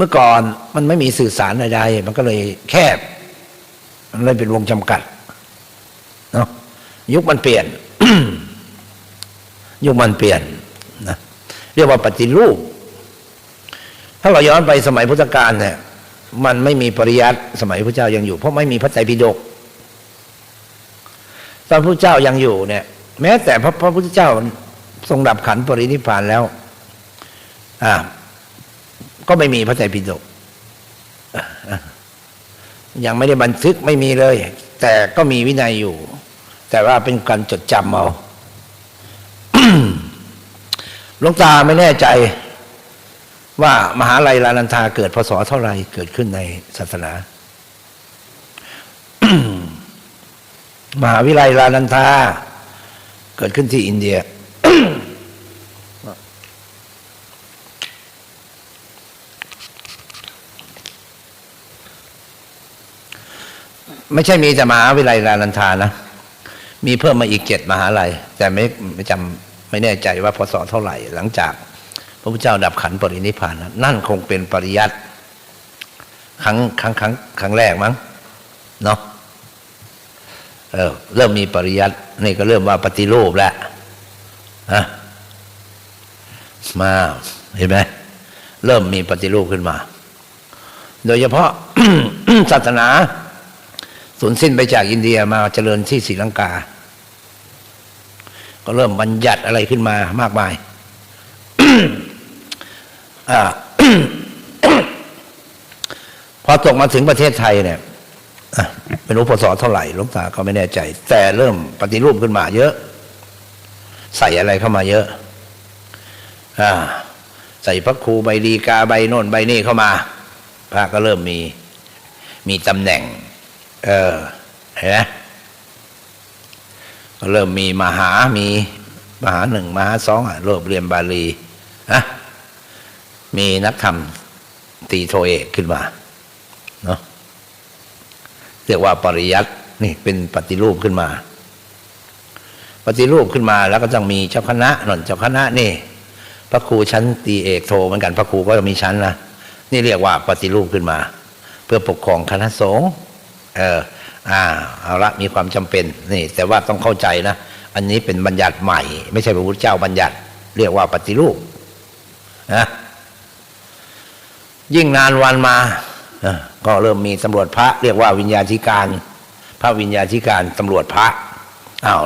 มื่อก่อนมันไม่มีสื่อสารใดๆมันก็เลยแคบ มันเลยเป็นวงจำกัดเนาะยุคมันเปลี่ยน ยุคมันเปลี่ยนนะเรียกว่าปฏิรูป ถ้าเราย้อนไปสมัยพุทธกาลเนี่ย มันไม่มีปริยัติสมัยพระเจ้ายังอยู่ เพราะไม่มีพระไตรปิฎกตอนพระเจ้ายังอยู่เนี่ย แม้แต่พระพระพุทธเจ้าทรงดับขันปรินิพานแล้ว อ่า ก็ไม่มีพระไตรปิฎกยังไม่ได้บันทึกไม่มีเลย แต่ก็มีวินัยอยู่ แต่ว่าเป็นการจดจำเอาหลวงตาไม่แน่ใจ ว่ามหาลัยลานันทาเกิดพศเท่าไรเกิดขึ้นในศาสนามหาวิทยาลัยลานันทา เกิดขึ้นที่อินเดีย ไม่ใช่มีแต่มหาวิทยาลัยลานันทานะมีเพิ่มมาอีกเจ็ดมหาลัย แต่ไม่ไม่จำไม่แน่ใจว่าพศเท่าไหร่ หลังจาก พระพุทธเจ้าดับขันปรินิพานนะนั่นคงเป็นปริยัติครั้งครั้งครั้งครั้งแรกมั้งเนาะเออเริ่มมีปริยัตินี่ก็เริ่มว่าปฏิรูปแล้วนะมาเห็นไหมเริ่มมีปฏิรูปขึ้นมา โดยเฉพาะศาสนา สูญสิ้นไปจากอินเดียมาเจริญที่ศรีลังกา ก็เริ่มบัญญัติอะไรขึ้นมามากมายพอตกมาถึงประเทศไทยเนี่ยไม่รู้พศเท่าไหร่หลวงตาก็ไม่แน่ใจ แต่เริ่มปฏิรูปขึ้นมาเยอะ ใส่อะไรเข้ามาเยอะอาใส่พระครูใบดีกาใบโน่นใบนี่เข้ามา พระก็เริ่มมีมีตำแหน่ง เออเห็นไหมก็เริ่มมีมหา มีมหาหนึ่งมหาสองอะรวบเรียนบาลีฮะมีนักธรรมตีโทเอกขึ้นมาเนาะเรียกว่าปริยัตินี่เป็นปฏิรูปขึ้นมา ปฏิรูปขึ้นมาแล้วก็ต้องมีเจ้าคณะหน่นเจ้าคณะนี่ พระครูชั้นตีเอกโทเหมือนกัน พระครูก็จะมีชั้นนะนี่เรียกว่าปฏิรูปขึ้นมา เพื่อปกครองคณะสงฆ์ เอออ่าเอาละมีความจำเป็นนี่ แต่ว่าต้องเข้าใจนะ อันนี้เป็นบัญญัติใหม่ ไม่ใช่พระพุทธเจ้าบัญญัติ เรียกว่าปฏิรูปนะยิ่งนานวันมาก็เริ่มมีตำรวจพระ เรียกว่าวิญญาธิการ พระวิญญาธิการตำรวจพระอ้าว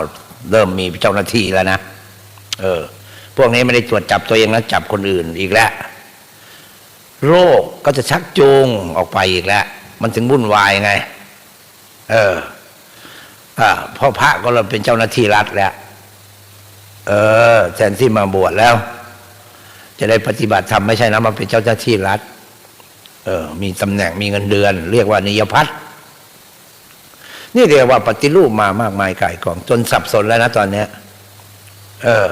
เริ่มมีเจ้าหน้าที่แล้วนะเออ พวกนี้ไม่ได้ตรวจจับตัวเองแล้วจับคนอื่นอีกแล้วโรคก็จะชักจูงออกไปอีกแล้ว มันถึงวุ่นวายไง เอออ่าพ่อพระก็เราเป็นเจ้าหน้าที่รัฐแล้ว เออแทนที่มาบวชแล้ว จะได้ปฏิบัติธรรมไม่ใช่นะมาเป็นเจ้าหน้าที่รัฐ เออ มีตำแหน่งมีเงินเดือน เรียกว่านิยพัฒน์นี่เรียกว่าปฏิรูปมามากมายก่ายกอง จนสับสนแล้วนะตอนเนี้ย เออ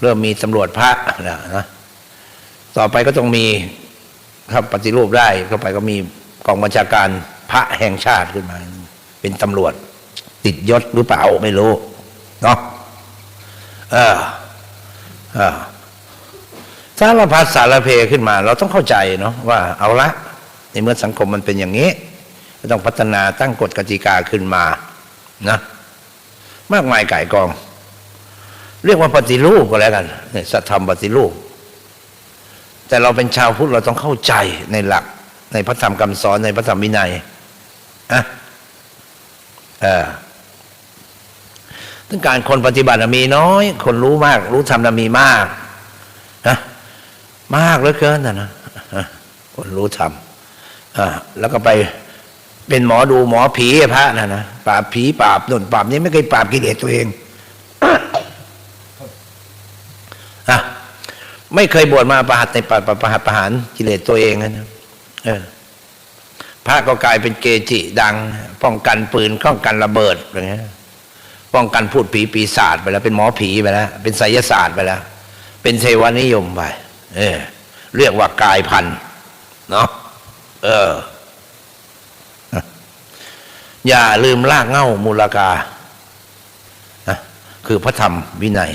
เริ่มมีตำรวจพระแล้วนะต่อไปก็ต้องมีถ้าปฏิรูปได้เข้าไปก็มีกองบัญชาการ พระแห่งชาติขึ้นมา เป็นตำรวจ ติดยศหรือเปล่าไม่รู้เนาะเออเออสารพัดสารเพขึ้นมา เราต้องเข้าใจเนาะว่าเอาละ ในเมื่อสังคมมันเป็นอย่างนี้ต้องพัฒนาตั้งกฎกติกาขึ้นมานะมากมายก่ายกอง เรียกว่าปฏิรูปก็แล้วกันเนี่ยสัทธรรมปฏิรูป แต่เราเป็นชาวพุทธเราต้องเข้าใจในหลัก ในพระธรรมคำสอนในพระธรรมวินัย อะเออถึงการคนปฏิบัติน่ะมีน้อย คนรู้มาก รู้ธรรมน่ะมีมากนะมากเหลือเกินนะนะคนรู้ธรรมอ่าแล้วก็ไปเป็นหมอดูหมอผีพระนะนะปราบผีปราบนุ่นปราบนี้ไม่เคยปราบกิเลสตัวเองอะไม่เคยบวชมาประหัตในปประประหัตประหารกิเลสตัวเองนะเออ พระก็กลายเป็นเกจิดัง ป้องกันปืนป้องกันระเบิดอย่างเงี้ยป้องกันพูดผีปีศาจไปแล้ว เป็นหมอผีไปแล้วเป็นไสยศาสตร์ไปแล้ว เป็นเทวานิยมไปเออเรียกว่ากายพันธุ์เนาะเออ อย่าลืมลากเง้ามูลกา คือพระธรรมวินัย